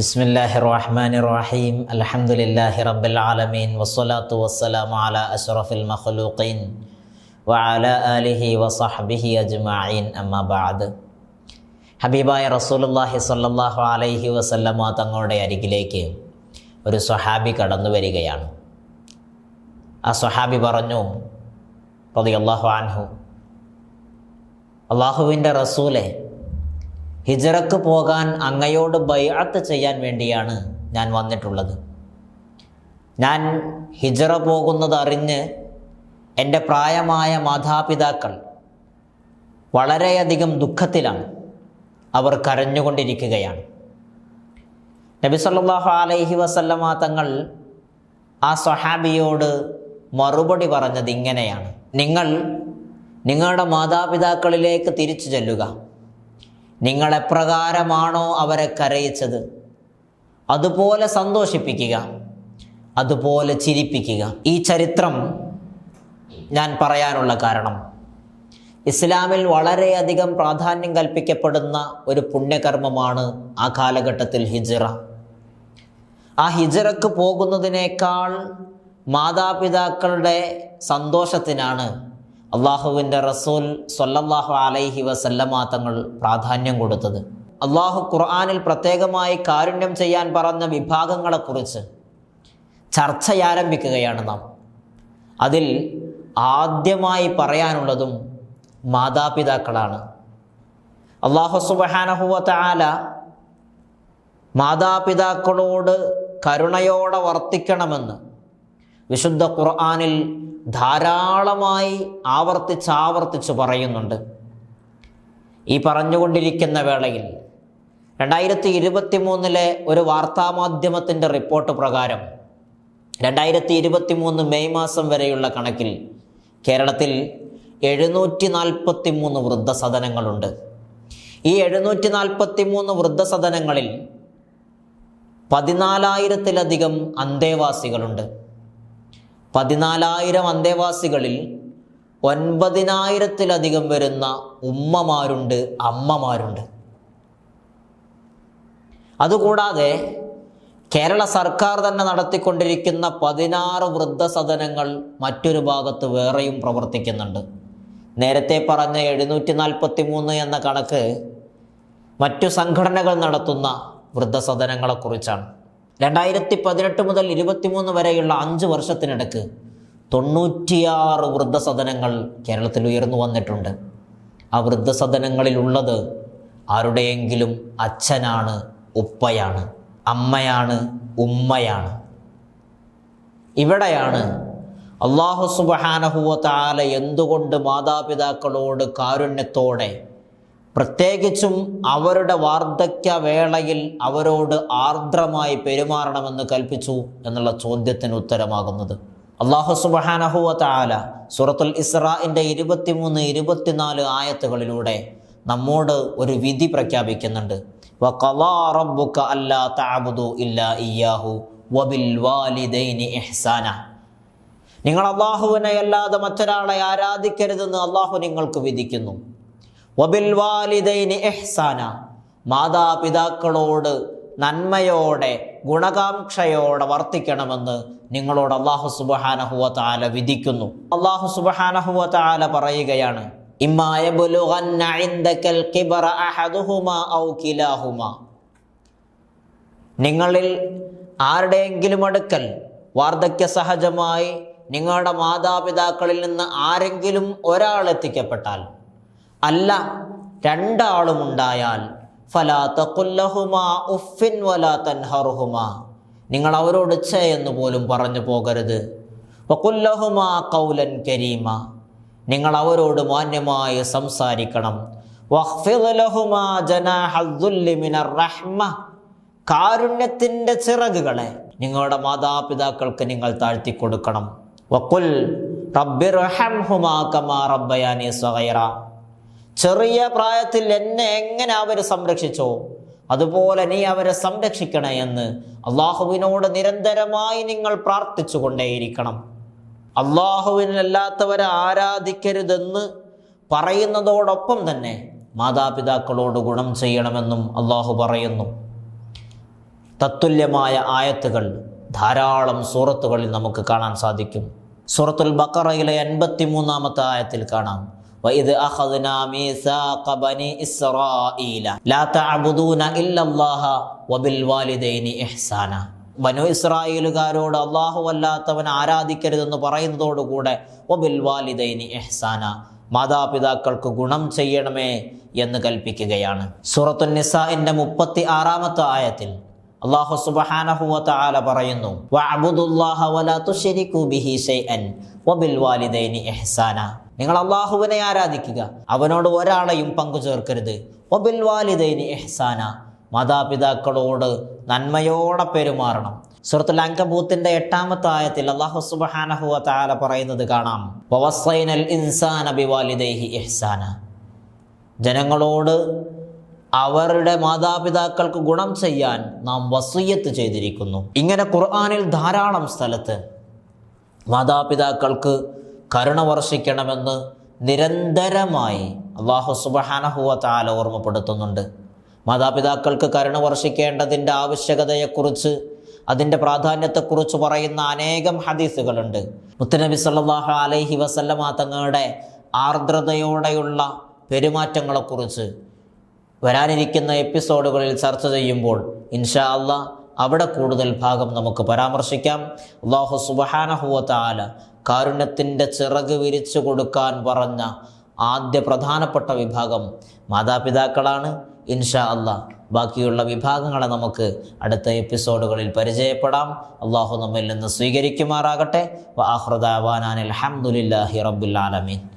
ബിസ്മില്ലാഹി റഹ്മാൻ റഹീം അലഹമുല്ലാഹി റബ്ബിൽ ആലമീൻ വസ്സലാത്തു വസ്സലാമു അല അഷ്റഫിൽ മഖ്ലൂഖീൻ. വഅല ആലിഹി വസഹ്ബിഹി അജ്മഈൻ. അമ്മാ ഹബീബായ റസൂലുള്ളാഹി സ്വല്ലല്ലാഹു അലൈഹി വസല്ലമ തങ്ങളുടെ അരികിലേക്ക് ഒരു സ്വഹാബി കടന്നു വരികയാണ്. ആ സ്വഹാബി പറഞ്ഞു റളിയല്ലാഹു അൻഹു അള്ളാഹുവിന്റെ റസൂലെ ഹിജറക്ക് പോകാൻ അങ്ങയോട് ബൈഅത്ത് ചെയ്യാൻ വേണ്ടിയാണ് ഞാൻ വന്നിട്ടുള്ളത്. ഞാൻ ഹിജറ പോകുന്നത് അറിഞ്ഞ് എന്റെ പ്രായമായ മാതാപിതാക്കൾ വളരെയധികം ദുഃഖത്തിലാണ്. അവർ കരഞ്ഞുകൊണ്ടിരിക്കുകയാണ്. നബി സല്ലല്ലാഹു അലൈഹി വസല്ലമ തങ്ങൾ ആ സ്വഹാബിയോട് മറുപടി പറഞ്ഞത് ഇങ്ങനെയാണ്. നിങ്ങൾ നിങ്ങളുടെ മാതാപിതാക്കളിലേക്ക് തിരിച്ചു ചെല്ലുക. നിങ്ങൾ എപ്രകാരമാണോ അവരെ കരയിച്ചത്? അതുപോലെ സന്തോഷിപ്പിക്കുക അതുപോലെ ചിരിപ്പിക്കുക. ഈ ചരിത്രം ഞാൻ പറയാനുള്ള കാരണം ഇസ്ലാമിൽ വളരെയധികം പ്രാധാന്യം കൽപ്പിക്കപ്പെടുന്ന ഒരു പുണ്യകർമ്മമാണ് ആ കാലഘട്ടത്തിൽ ഹിജറ. ആ ഹിജറക്ക് പോകുന്നതിനേക്കാൾ മാതാപിതാക്കളുടെ സന്തോഷത്തിനാണ് അള്ളാഹുവിന്റെ റസൂൽ സൊല്ലാഹു അലൈഹി വസല്ലമ തങ്ങൾ പ്രാധാന്യം കൊടുത്തത്. അള്ളാഹു ഖുർആാനിൽ പ്രത്യേകമായി കാരുണ്യം ചെയ്യാൻ പറഞ്ഞ വിഭാഗങ്ങളെക്കുറിച്ച് ചർച്ച ആരംഭിക്കുകയാണ് നാം. അതിൽ ആദ്യമായി പറയാനുള്ളതും മാതാപിതാക്കളാണ്. അള്ളാഹു സുബഹാനഹുവ ആല മാതാപിതാക്കളോട് കരുണയോടെ വർത്തിക്കണമെന്ന് വിശുദ്ധ ഖുർആാനിൽ ധാരാളമായി ആവർത്തിച്ച് ആവർത്തിച്ച് പറയുന്നുണ്ട്. ഈ പറഞ്ഞുകൊണ്ടിരിക്കുന്ന വേളയിൽ രണ്ടായിരത്തി ഇരുപത്തി മൂന്നിലെ ഒരു വാർത്താമാധ്യമത്തിന്റെ റിപ്പോർട്ട് പ്രകാരം രണ്ടായിരത്തി ഇരുപത്തി മൂന്ന് മെയ് മാസം വരെയുള്ള കണക്കിൽ കേരളത്തിൽ എഴുന്നൂറ്റി നാൽപ്പത്തി മൂന്ന് വൃദ്ധസദനങ്ങളുണ്ട്. ഈ എഴുന്നൂറ്റി നാൽപ്പത്തി മൂന്ന് വൃദ്ധസദനങ്ങളിൽ പതിനാലായിരത്തിലധികം അന്തേവാസികളുണ്ട്. പതിനാലായിരം അന്തേവാസികളിൽ ഒൻപതിനായിരത്തിലധികം വരുന്ന ഉമ്മമാരുണ്ട് അമ്മമാരുണ്ട്. അതുകൂടാതെ കേരള സർക്കാർ തന്നെ നടത്തിക്കൊണ്ടിരിക്കുന്ന പതിനാറ് വൃദ്ധസദനങ്ങൾ മറ്റൊരു ഭാഗത്ത് വേറെയും പ്രവർത്തിക്കുന്നുണ്ട്. നേരത്തെ പറഞ്ഞ എഴുന്നൂറ്റി നാൽപ്പത്തി മൂന്ന് എന്ന കണക്ക് മറ്റു സംഘടനകൾ നടത്തുന്ന വൃദ്ധസദനങ്ങളെക്കുറിച്ചാണ്. രണ്ടായിരത്തി പതിനെട്ട് മുതൽ ഇരുപത്തിമൂന്ന് വരെയുള്ള അഞ്ച് വർഷത്തിനിടക്ക് തൊണ്ണൂറ്റിയാറ് വൃദ്ധസദനങ്ങൾ കേരളത്തിൽ ഉയർന്നു വന്നിട്ടുണ്ട്. ആ വൃദ്ധസദനങ്ങളിലുള്ളത് ആരുടെയെങ്കിലും അച്ഛനാണ് ഉപ്പയാണ് അമ്മയാണ് ഉമ്മയാണ്. ഇവിടെയാണ് അള്ളാഹു സുബഹാനഹുവ താല എന്തുകൊണ്ട് മാതാപിതാക്കളോട് കാരുണ്യത്തോടെ പ്രത്യേകിച്ചും അവരുടെ വാർദ്ധക്യ വേളയിൽ അവരോട് ആർദ്രമായി പെരുമാറണമെന്ന് കൽപ്പിച്ചു എന്നുള്ള ചോദ്യത്തിന് ഉത്തരമാകുന്നത്. അള്ളാഹു സുബഹാനഹുവ സുറത്തുൽ ഇസ്രാഇന്റെ ഇരുപത്തിമൂന്ന് ഇരുപത്തിനാല് ആയത്തുകളിലൂടെ നമ്മോട് ഒരു വിധി പ്രഖ്യാപിക്കുന്നുണ്ട്. നിങ്ങൾ അള്ളാഹുവിനെ അല്ലാതെ മറ്റൊരാളെ ആരാധിക്കരുതെന്ന് അള്ളാഹു നിങ്ങൾക്ക് വിധിക്കുന്നു. വബിൽ വാലിദൈനി ഇഹ്സാന മാതാപിതാക്കളോട് നന്മയോടെ ഗുണകാംക്ഷയോടെ വർത്തിക്കണമെന്ന് നിങ്ങളോട് അള്ളാഹു സുബഹാനഹുവ താല വിധിക്കുന്നു. അള്ളാഹു സുബഹാനഹുവ താല പറയുകയാണ് നിങ്ങളിൽ ആരുടെയെങ്കിലും അടുക്കൽ വാർദ്ധക്യ സഹജമായി നിങ്ങളുടെ മാതാപിതാക്കളിൽ നിന്ന് ആരെങ്കിലും ഒരാൾ എത്തിക്കപ്പെട്ടാൽ അല്ല രണ്ടാളും ഉണ്ടായാൽ ഫലാ തഖുല്ലഹുമാ ഉഫിൻ വലാ തൻഹറുഹുമാ. നിങ്ങൾ അവരോട് ചേ എന്ന് പോലും പറഞ്ഞു പോകരുത്. വക്കുല്ലഹുമാ കൗലൻ കരീമ. നിങ്ങൾ അവരോട് മാന്യമായി സംസാരിക്കണം. കാരുണ്യത്തിന്റെ ചിറകുകളെ നിങ്ങളുടെ മാതാപിതാക്കൾക്ക് നിങ്ങൾ താഴ്ത്തി കൊടുക്കണം. വക്കുൽ റബ്ബിർ ഹുമാ കമാ റബ്ബയാനി സഗൈറ. ചെറിയ പ്രായത്തിൽ എന്നെ എങ്ങനെ അവർ സംരക്ഷിച്ചോ അതുപോലെ നീ അവരെ സംരക്ഷിക്കണേ എന്ന് അള്ളാഹുവിനോട് നിരന്തരമായി നിങ്ങൾ പ്രാർത്ഥിച്ചു കൊണ്ടേയിരിക്കണം അള്ളാഹുവിനല്ലാത്തവരെ ആരാധിക്കരുതെന്ന് പറയുന്നതോടൊപ്പം തന്നെ മാതാപിതാക്കളോട് ഗുണം ചെയ്യണമെന്നും അള്ളാഹു പറയുന്നു. തത്തുല്യമായ ആയത്തുകൾ ധാരാളം സൂറത്തുകളിൽ നമുക്ക് കാണാൻ സാധിക്കും. സൂറത്തുൽ ബക്കറയിലെ എൺപത്തി മൂന്നാമത്തെ ആയത്തിൽ കാണാം. وَإِذْ أَخَذْنَا مِيثَاقَ بَنِي إِسْرَائِيلَ لَا تَعْبُدُونَ إِلَّا اللَّهَ وَبِالْوَالِدَيْنِ إِحْسَانًا ബനു ഇസ്രായേലുകാരോട് അള്ളാഹു അല്ലാത്തവൻ ആരാധിക്കരുതെന്ന് പറയുന്നതോടുകൂടെ ഒബിൽ വാലിദൈനി എഹ്സാന മാതാപിതാക്കൾക്ക് ഗുണം ചെയ്യണമേ എന്ന് കൽപ്പിക്കുകയാണ് സൂറത്തു നിസാഇന്റെ മുപ്പത്തി ആറാമത്തെ ആയത്തിൽ അള്ളാഹു സുബ്ഹാനഹു തആല പറയുന്നു വഅബ്ദുല്ലാഹ വലാ തുശ്രികൂ ബിഹി ശൈഅൻ വബിൽ വാലിദൈനി ഇഹ്സാന നിങ്ങൾ അള്ളാഹുവിനെ ആരാധിക്കുക. അവനോട് ഒരാളെയും പങ്കു ചേർക്കരുത് വബിൽ വാലിദൈനി ഇഹ്സാന. മാതാപിതാക്കളോട് നന്മയോടെ പെരുമാറണം. സുഹൃത്തുൽ അങ്കബൂത്തിന്റെ എട്ടാമത്തെ ആയത്തിൽ അള്ളാഹു സുബ്ഹാനഹു താല പറയുന്നത് കാണാം. ഇൻസാന ഇഹ്സാന. ജനങ്ങളോട് അവരുടെ മാതാപിതാക്കൾക്ക് ഗുണം ചെയ്യാൻ നാം വസൂയത്ത് ചെയ്തിരിക്കുന്നു. ഇങ്ങനെ ഖുർആാനിൽ ധാരാളം സ്ഥലത്ത് മാതാപിതാക്കൾക്ക് കരുണ വർഷിക്കണമെന്ന് നിരന്തരമായി അള്ളാഹു സുബഹാനഹുവ താല ഓർമ്മപ്പെടുത്തുന്നുണ്ട്. മാതാപിതാക്കൾക്ക് കരുണ വർഷിക്കേണ്ടതിന്റെ ആവശ്യകതയെക്കുറിച്ച് അതിന്റെ പ്രാധാന്യത്തെക്കുറിച്ച് പറയുന്ന അനേകം ഹദീസുകളുണ്ട്. മുത്തനബി സല്ലല്ലാഹു അലൈഹി വസല്ലമ തങ്ങളുടെ ആർദ്രതയോടെയുള്ള പെരുമാറ്റങ്ങളെക്കുറിച്ച് വരാനിരിക്കുന്ന എപ്പിസോഡുകളിൽ ചർച്ച ചെയ്യുമ്പോൾ ഇൻഷാ അള്ളാഹ് അവിടെ കൂടുതൽ ഭാഗം നമുക്ക് പരാമർശിക്കാം. അള്ളാഹു സുബഹാനഹുവ താല കാരുണ്യത്തിന്റെ ചിറക് വിരിച്ചു കൊടുക്കാൻ പറഞ്ഞ ആദ്യ പ്രധാനപ്പെട്ട വിഭാഗം മാതാപിതാക്കളാണ്. ഇൻഷാ അള്ളാ ബാക്കിയുള്ള വിഭാഗങ്ങളെ നമുക്ക് അടുത്ത എപ്പിസോഡുകളിൽ പരിചയപ്പെടാം. അള്ളാഹു നമ്മിൽ നിന്ന് സ്വീകരിക്കുമാറാകട്ടെ. വാഹൃദാവാനാൻ അലഹമുല്ലാഹി റബുല്ലാലമീൻ